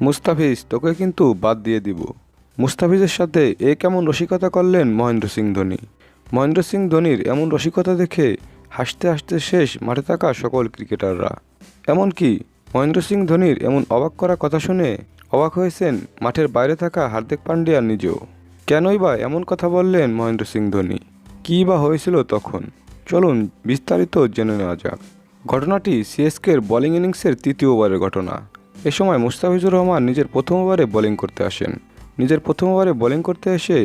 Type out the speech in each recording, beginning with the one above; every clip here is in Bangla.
মুস্তাফিজ, তোকে কিন্তু বাদ দিয়ে দিব। মুস্তাফিজের সাথে এ কেমন রসিকতা করলেন মহেন্দ্র সিং ধোনি? মহেন্দ্র সিং ধোনির এমন রসিকতা দেখে হাসতে হাসতে শেষ মাঠে থাকা সকল ক্রিকেটাররা। এমনকি মহেন্দ্র সিং ধোনির এমন অবাক করা কথা শুনে অবাক হয়েছেন মাঠের বাইরে থাকা হার্দিক পান্ডিয়া নিজেও। কেনই বা এমন কথা বললেন মহেন্দ্র সিং ধোনি? কী বা হয়েছিল তখন? চলুন বিস্তারিত জেনে নেওয়া যাক। ঘটনাটি সিএসকের বোলিং ইনিংসের তৃতীয় ওভারের ঘটনা। এ সময় মুস্তাফিজুর রহমান নিজের প্রথম ওভারে বোলিং করতে আসেন। নিজের প্রথম ওভারে বোলিং করতে এসে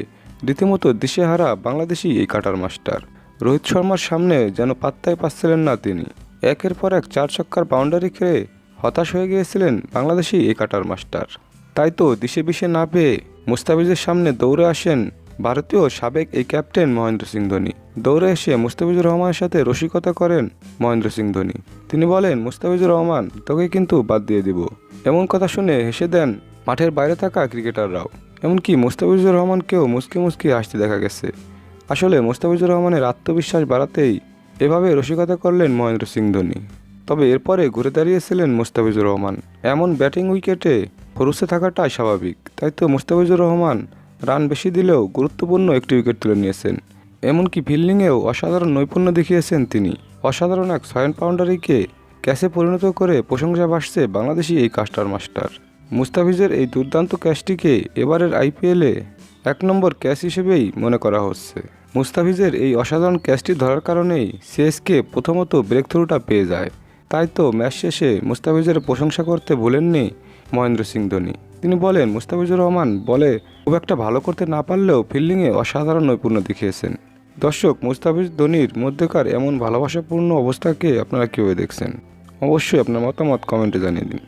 রীতিমতো দিশেহারা বাংলাদেশি এই কাটার মাস্টার। রোহিত শর্মার সামনে যেন পাত্তাই পাচ্ছিলেন না তিনি। একের পর এক চার ছক্কার বাউন্ডারি খেয়ে হতাশ হয়ে গিয়েছিলেন বাংলাদেশি এই কাটার মাস্টার। তাই তো দিশে বিশে না পেয়ে মুস্তাফিজের সামনে দৌড়ে আসেন ভারতীয় সাবেক এই ক্যাপ্টেন মহেন্দ্র সিং ধোনি। দৌড়ে এসে মুস্তাফিজুর রহমানের সাথে রসিকতা করেন মহেন্দ্র সিং ধোনি। তিনি বলেন, মুস্তাফিজুর রহমান, তোকে কিন্তু বাদ দিয়ে দিব। এমন কথা শুনে হেসে দেন মাঠের বাইরে থাকা ক্রিকেটাররাও। এমনকি মুস্তাফিজুর রহমানকেও মুস্কি মুস্কি হাসতে দেখা গেছে। আসলে মুস্তাফিজুর রহমানের আত্মবিশ্বাস বাড়াতেই এভাবে রসিকতা করলেন মহেন্দ্র সিং ধোনি। তবে এরপরে ঘুরে দাঁড়িয়েছিলেন মুস্তাফিজুর রহমান। এমন ব্যাটিং উইকেটে খরুসে থাকাটাই স্বাভাবিক। তাই তো মুস্তাফিজুর রহমান রান বেশি দিলেও গুরুত্বপূর্ণ একটি উইকেট তুলে নিয়েছেন। এমনকি ফিল্ডিংয়েও অসাধারণ নৈপুণ্য দেখিয়েছেন তিনি। অসাধারণ এক সয়েন পাউন্ডারিকে ক্যাচে পরিণত করে প্রশংসা বাসছে বাংলাদেশি এই কাস্টার মাস্টার। মুস্তাফিজের এই দুর্দান্ত ক্যাচটিকে এবারের আইপিএলে এক নম্বর ক্যাচ হিসেবেই মনে করা হচ্ছে। মুস্তাফিজের এই অসাধারণ ক্যাচটি ধরার কারণেই সিএসকে প্রথমত ব্রেক থ্রুটা পেয়ে যায়। তাই তো ম্যাচ শেষে মুস্তাফিজের প্রশংসা করতে ভুলেননি মহেন্দ্র সিং ধোনি। তিনি বলেন, মুস্তাফিজুর রহমান বলে, খুব একটা ভালো করতে না পারলেও ফিল্ডিংয়ে অসাধারণ নৈপুণ্য দেখিয়েছেন। দর্শক, মুস্তাফিজ ধোনির মধ্যেকার এমন ভালোবাসাপূর্ণ অবস্থাকে আপনারা কীভাবে দেখছেন? অবশ্যই আপনার মতামত কমেন্টে জানিয়ে দিন।